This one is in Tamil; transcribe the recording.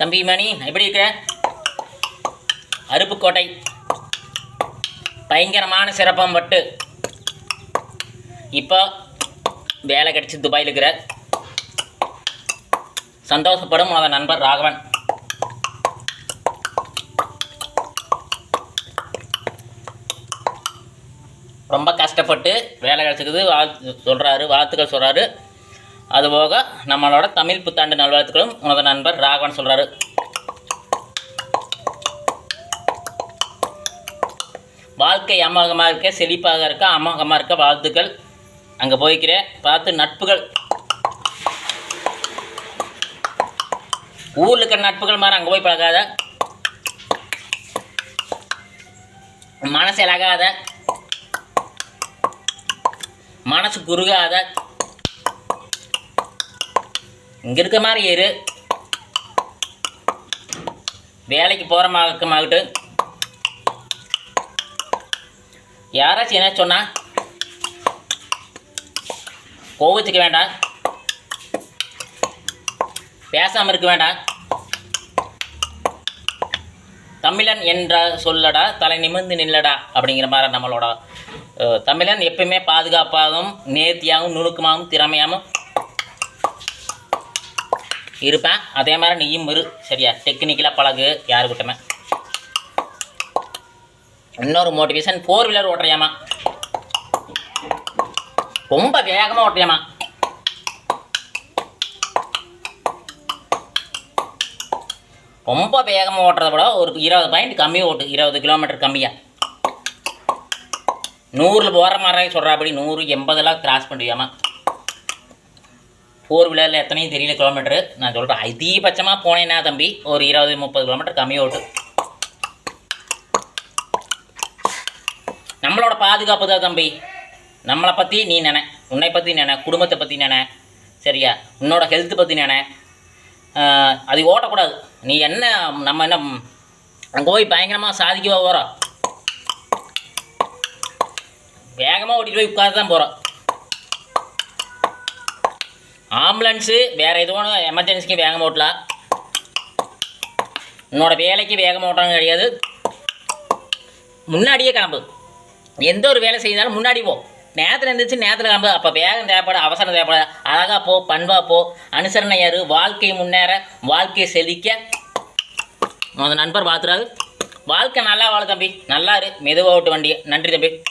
தம்பி மணி எப்படி இருக்க அருப்புக்கோட்டை. பயங்கரமான சிறப்பம் பட்டு. இப்போ வேலை கிடச்சி துபாயில் இருக்கிற சந்தோஷப்படும் உனது நண்பர் ராகவன். ரொம்ப கஷ்டப்பட்டு வேலை கிடச்சிக்குது வாழ்த்து சொல்கிறாரு வாழ்த்துக்கள் சொல்கிறாரு அதுபோக நம்மளோட தமிழ் புத்தாண்டு நல்வாழ்த்துக்களும் உனது நண்பர் ராகவன் சொல்கிறாரு வாழ்க்கை அமோகமாக இருக்க செழிப்பாக இருக்க அமோகமாக இருக்க வாழ்த்துக்கள். அங்கே போய்க்கிறேன் பார்த்து நட்புகள். ஊரில் இருக்கிற நட்புகள் மாதிரி அங்கே போய் பழகாத. மனசு இழகாத மனசு குறுகாத. இங்கே இருக்க மாதிரி ஏறு. வேலைக்கு போகிறமாகட்டும் யாராச்சும் என்ன சொன்னா? கோவிச்சுக்க வேண்டாம் பேசாமல் இருக்க வேண்டாம் தமிழன் என்ற சொல்லடா தலை நிமிர்ந்து நில்லடா அப்படிங்கிற மாதிரி நம்மளோட தமிழன் எப்பயுமே பாதுகாப்பாகவும் நேர்த்தியாகவும் நுணுக்கமாகவும் திறமையாகவும் இருப்பேன். அதே மாதிரி நீயும் இரு. சரியா? டெக்னிக்கலாக பழகு. யாரு கூட்டமே இன்னொரு மோட்டிவேஷன் ஃபோர் வீலர் ஓட்டுறியாமா? ரொம்ப வேகமாக ஓட்டுறியாமா? ரொம்ப வேகமாக ஓட்டுறத விட ஒரு இருபது பாயிண்ட் கம்மியாக ஓட்டு. இருபது கிலோமீட்டர் கம்மியாக நூறில் போகிற மாதிரி சொல்கிறாப்படி நூறு எண்பதெல்லாம் கிராஸ் பண்ணுவியாமா ஃபோர் வீலரில் எத்தனையும் தெரியல கிலோமீட்டரு நான் சொல்கிறேன் அதிகபட்சமாக போனேன்னா தம்பி ஒரு இருபது முப்பது கிலோமீட்டர் கம்மியாக ஓட்டு. நம்மளோட பாதுகாப்பு தான் தம்பி. நம்மளை பற்றி நீ நினை உன்னை பற்றி நினை குடும்பத்தை பற்றி நினை சரியா? உன்னோட ஹெல்த் பற்றி நினை. அது ஓட்டக்கூடாது. நீ என்ன நம்ம என்ன அங்கே போய் பயங்கரமாக சாதிக்க போகிறோம் வேகமாக ஓட்டிட்டு போய் உட்காந்து தான் போகிறோம் ஆம்புலன்ஸு வேறு எதுவும் ஒன்று எமர்ஜென்சிக்கு வேகமாக ஓட்டலாம். உன்னோட வேலைக்கு வேகமாக ஓட்டுறாங்க கிடையாது. முன்னாடியே கிளம்பு. எந்த ஒரு வேலை செய்தாலும் முன்னாடி போ. நேரத்தில் இருந்துச்சு நேரத்தில் கிளம்பு. அப்போ வேகம் தேவைப்பட அவசரம் தேவைப்பட அழகாக போ பண்பாக போ. அனுசரணையார் வாழ்க்கை முன்னேற வாழ்க்கையை செழிக்க. அந்த நண்பர் பார்த்துறாரு வாழ்க்கை நல்லா வாழ தம்பி. நல்லா இரு. மெதுவாக ஓட்டு வண்டியை. நன்றி தம்பி.